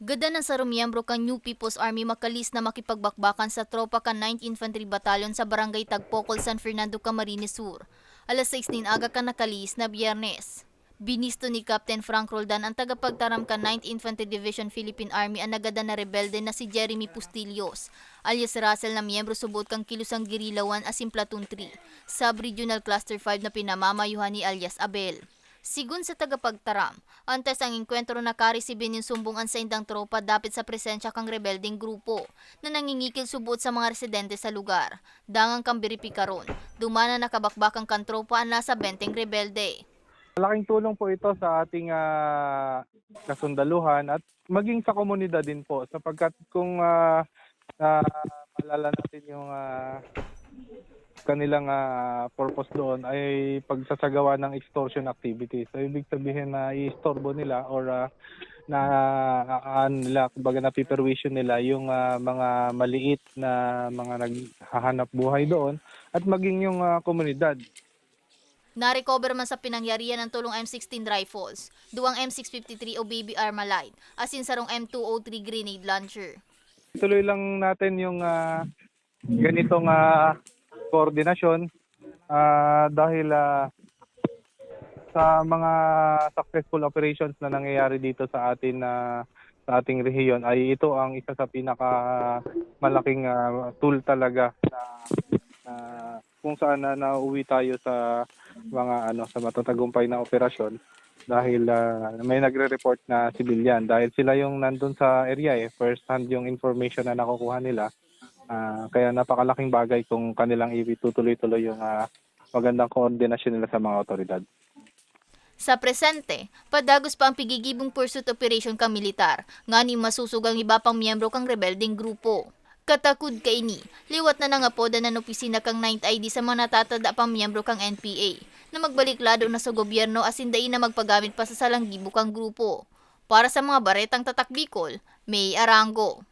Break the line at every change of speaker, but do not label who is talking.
Gada na sa rumiyembro kang New People's Army makalis na makipagbakbakan sa tropa ka 9th Infantry Battalion sa Barangay Tagpocol, San Fernando, Camarines Sur. Alas 6 din aga ka nakalis na biyernes. Binisto ni Captain Frank Roldan ang tagapagtaram ka 9th Infantry Division Philippine Army ang nagada na rebelde na si Jeremy Pustillos, alias Russell na miyembro subot kang kilusang Guerrilla 1 asin Platoon 3, Sub-Regional Cluster 5 na pinamamayuhan ni alias Abel. Sigun sa tagapagtaram, antes ang enkwentro na karesibin yung sumbungan sa indang tropa dapit sa presensya kang rebelding grupo na nangingikil subot sa mga residente sa lugar. Dangang kang biripikaron, dumana nakabakbakang kang tropa ang nasa benteng rebelde.
Malaking tulong po ito sa ating ah, kasundaluhan at maging sa komunidad din po sapagkat kung uh, maalala natin yung ah, kanilang ah, purpose doon ay pagsasagawa ng extortion activities. So, ibig sabihin na i-istorbo nila or ah, na uh, nila, kumbaga na permission nila yung ah, mga maliit na mga naghahanap buhay doon at maging yung ah, komunidad.
Na-recover man sa pinangyarihan ng tulong M16 rifles, duwang M653 o BBR Malite, asin sarong M203 grenade launcher.
Tuloy lang natin yung ah, ganitong ah, koordinasyon ah, dahil ah, sa mga successful operations na nangyayari dito sa atin na sa ating rehiyon ay ito ang isa sa pinaka malaking ah, tool talaga na na kung saan na nauwi tayo sa mga ano sa matatagumpay na operasyon. Dahil ah, may nagre-report na civilian dahil sila yung nandun sa area eh. First hand yung information na nakukuha nila Ah, kaya napakalaking bagay kung kanilang itutuloy-tuloy yung ah, magandang koordinasyon nila sa mga otoridad.
Sa presente, padagos pa ang pigigibong pursuit operation kang militar, nga ni masusugang iba pang miyembro kang rebelding grupo. Katakod kay ni, liwat na nangapoda ng opisina kang 9th ID sa mga natatada pang miyembro kang NPA, na magbalik lado na sa gobyerno asindain na magpagamit pa sa salanggibo kang grupo. Para sa mga baretang tatak Bicol, May Arango.